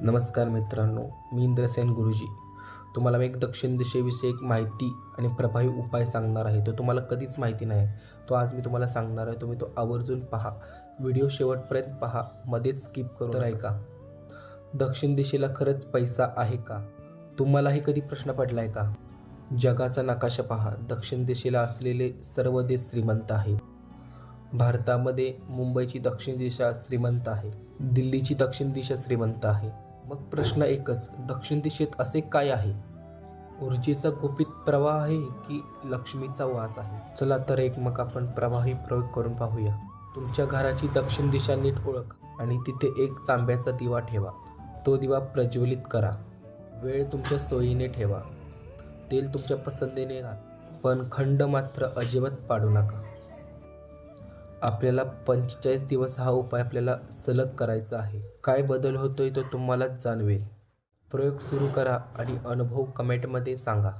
नमस्कार मित्रांनो मी इंद्रसेन गुरुजी. तुम्हाला मी एक दक्षिण दिशेविषयी एक माहिती आणि प्रभावी उपाय सांगणार आहे. तो तुम्हाला कधीच माहिती नाही. तो आज मी तुम्हाला सांगणार आहे. तुम्ही तो आवर्जून पहा. व्हिडिओ शेवटपर्यंत पहा. मध्येच स्किप करू तर ऐका. दक्षिण दिशेला खरंच पैसा आहे का? तुम्हालाही कधी प्रश्न पडला आहे का? जगाचा नकाशा पहा. दक्षिण दिशेला असलेले सर्व देश श्रीमंत आहेत. भारतामध्ये मुंबईची दक्षिण दिशा श्रीमंत आहे. दिल्लीची दक्षिण दिशा श्रीमंत आहे. मग प्रश्न एकच दक्षिण दिशेत असे काय आहे? ऊर्जेचा गुपित प्रवाह आहे की लक्ष्मीचा वास आहे? चला तर एक मग आपण प्रवाही प्रयोग करून पाहूया. तुमच्या घराची दक्षिण दिशा नीट ओळख आणि तिथे एक तांब्याचा दिवा ठेवा. तो दिवा प्रज्वलित करा. वेळ तुमच्या सोयीने ठेवा. तेल तुमच्या पसंतीने घाल. पण खंड मात्र अजिबात पाडू नका. आपल्याला पंचेचाळीस दिवस हा उपाय आपल्याला सलग करायचा आहे. काय बदल होतोय तो तुम्हालाच जाणवेल. प्रयोग सुरू करा आणि अनुभव कमेंटमध्ये सांगा.